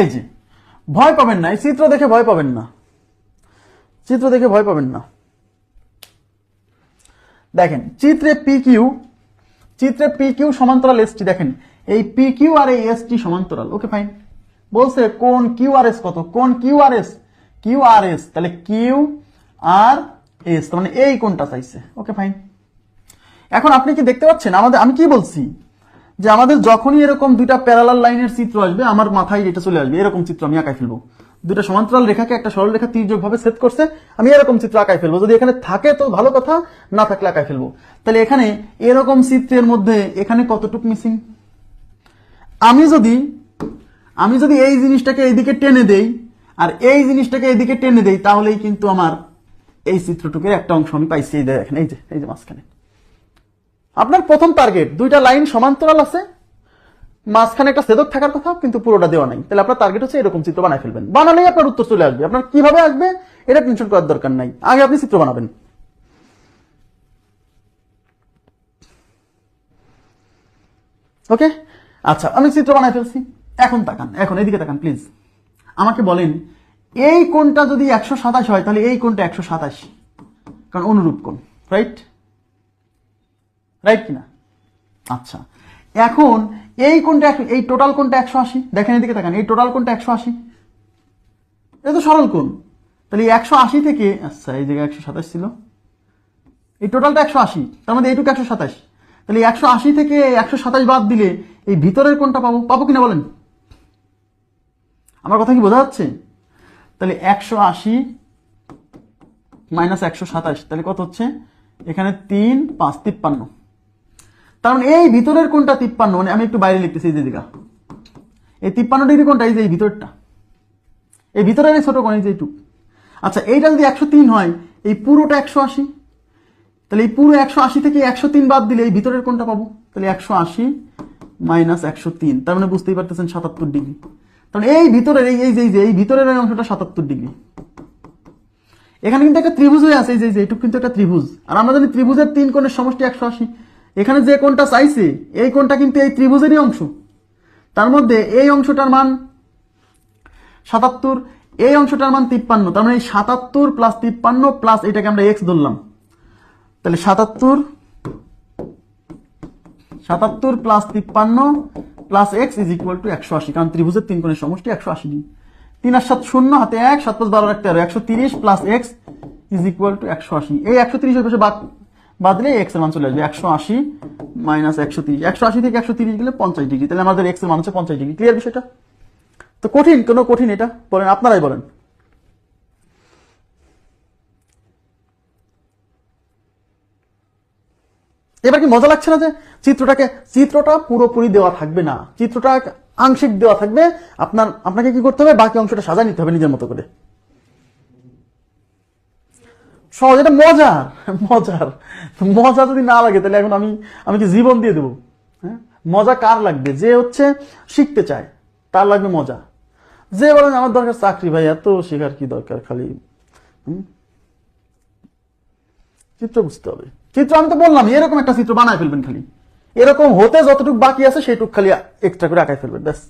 এই যে, ভয় পাবেন না, এই চিত্র দেখে ভয় পাবেন না। চিত্র দেখে ভয় পাবেন না। দেখেন, চিত্রে পি কিউ চিত্রে পি কিউ সমান্তরাল এসটি দেখেন, এই পি কিউ আর এই এসটি সমান্তরাল ওকে ফাইন বলছে কোন কিউ আর এস কত? কোন Q R S Q R S তাহলে কিউ আর এস মানে এই কোনটা চাইছে ওকে ফাইন এখন আপনি কি দেখতে পাচ্ছেন? আমাদের, আমি কি বলছি? যে আমাদের যখনই এরকম দুইটা প্যারালাল লাইনের চিত্র আসবে, আমার মাথায় এটা চলে আসবে, এরকম চিত্র আমি আঁকাই ফেলব। দুইটা সমান্তরাল রেখাকে একটা সরল রেখা তির্যক ভাবে সেট করছে, আমি এরকম চিত্র আঁকাই ফেলব। যদি এখানে থাকে তো ভালো কথা, না থাকলে আঁকাই ফেলব। তাহলে এখানে এরকম চিত্রের মধ্যে এখানে কতটুক মিসিং আমি যদি আমি যদি এই জিনিসটাকে এইদিকে টেনে দেই, আর এই জিনিসটাকে এইদিকে টেনে দেই, তাহলেই কিন্তু আমার এই চিত্রটুকের একটা অংশ আমি পাইছি। এই দেখেন, এই যে এই যে মাঝখানে। আপনার প্রথম টার্গেট দুইটা লাইন সমান্তরাল আছে, মাঝখানে একটা সেদক থাকার কথা, কিন্তু পুরোটা দেওয়া নাই। তাহলে আপনার টার্গেট হচ্ছে এরকম চিত্র বানাই ফেলবেন। বানালেই আপনার উত্তর চলে আসবে। আপনার কীভাবে আসবে, এটা টেনশন করার দরকার নাই। আগে আপনি চিত্র বানাবেন। ওকে আচ্ছা আমি চিত্র বানাই ফেলছি। এখন তাকান, এখন, এদিকে তাকান প্লিজ আমাকে বলেন, এই কোনটা যদি একশো সাতাশ হয়, তাহলে এই কোনটা একশো সাতাশ। কারণ অনুরূপ কোন রাইট রাইট কিনা? আচ্ছা। এখন এই কোনটা এই টোটাল কোনটা একশো আশি। দেখেন এদিকে দেখেন এই টোটাল কোনটা একশো আশি। এটা তো সরল কোণ। তাহলে একশো আশি থেকে আচ্ছা এই জায়গায় একশো সাতাশ ছিল। এই টোটালটা একশো আশি, তার মধ্যে এইটুকু একশো সাতাশ। তাহলে একশো আশি থেকে একশো সাতাশ বাদ দিলে এই ভিতরের কোনটা পাবো পাবো কিনা বলেন? আমার কথা কি বোঝা যাচ্ছে? তাহলে একশো আশি মাইনাস একশো সাতাশ, তাহলে কত হচ্ছে? এখানে তিন, পাঁচ, তিপ্পান্ন। মানে এই ভিতরের কোনটা তিপ্পান্ন? মানে আমি একটু বাইরে লিখতেছি এই যে দিকা। এই তিপ্পান্ন ডিগ্রি কোনটা? এই যে এই ভিতরটা এই ভিতরের এই ছোট কোন এই যে এইটুক আচ্ছা এইটা যদি একশো তিন হয়, এই পুরোটা একশো আশি? তাহলে এই পুরো একশো আশি থেকে একশো তিন বাদ দিলে এই ভিতরের কোনটা পাবো? তাহলে একশো আশি মাইনাস একশো তিন। তার মানে বুঝতেই পারতেছেন সাতাত্তর ডিগ্রি। তাহলে এই ভিতরের, এই এই যে, এই ভিতরের এই অংশটা সাতাত্তর ডিগ্রি। এখানে কিন্তু একটা ত্রিভুজ হয়ে আছে, এই যে এইটুকু কিন্তু একটা ত্রিভুজ। আর আমরা জানি ত্রিভুজের তিন কোণের সমষ্টি একশো আশি এখানে যে কোনটা চাইছে, এই কোনটা কিন্তু এই ত্রিভুজেরই অংশ। তার মধ্যে এই অংশটার মান সাতাত্তর, এই অংশটার মান তিপ্পান্ন। তার মানে সাতাত্তর প্লাস তিপ্পান্ন প্লাস এটাকে আমরা এক্স ধরলাম। তাহলে সাতাত্তর সাতাত্তর প্লাস তিপ্পান্ন plus X is equal to একশো আশি। কারণ ত্রিভুজের তিন কোণের সমষ্টি একশো আশি ডিগ্রি তিন আর সাত শূন্য, হাতে এক, সাত পাঁচ বারো এক তেরো একশো তিরিশ plus X is equal to একশো আশি। এই একশো তিরিশ পাশে বাদ বাদ দিলে এক্সের মান চলে আসবে। একশো আশি মাইনাস একশো তিরিশ। একশো আশি থেকে একশো তিরিশ গেলে পঞ্চাশ ডিগ্রি। তাহলে আমাদের এক্সের মান হচ্ছে পঞ্চাশ ডিগ্রি। ক্লিয়ার বিষয়টা? তো কঠিন, কোনো কঠিন এটা? বলেন, আপনারাই বলেন। এবার কি মজা লাগছে না যে চিত্রটাকে চিত্রটা পুরোপুরি দেওয়া থাকবে না। চিত্রটা আংশিক দেওয়া থাকবে। আপনার আপনাকে কি করতে হবে? বাকি অংশটা সাজা নিতে হবে নিজের মতো করে। সহজ, এটা মজার মজার মজা যদি না লাগে, তাহলে এখন আমি আমি কি জীবন দিয়ে দেবো? হ্যাঁ? মজা কার লাগবে? যে হচ্ছে শিখতে চায়, তার লাগবে মজা। যে বলেন আমার দরকার চাকরি, ভাই, এত শেখার কি দরকার খালি? চিত্র বুঝতে হবে। চিত্র আমি তো বললাম, এরকম একটা চিত্র বানায় ফেলবেন খালি। এরকম হতে যতটুকু বাকি আছে সেইটুকু খালি এক্সট্রা করে আঁকাই ফেলবেন, ব্যাস।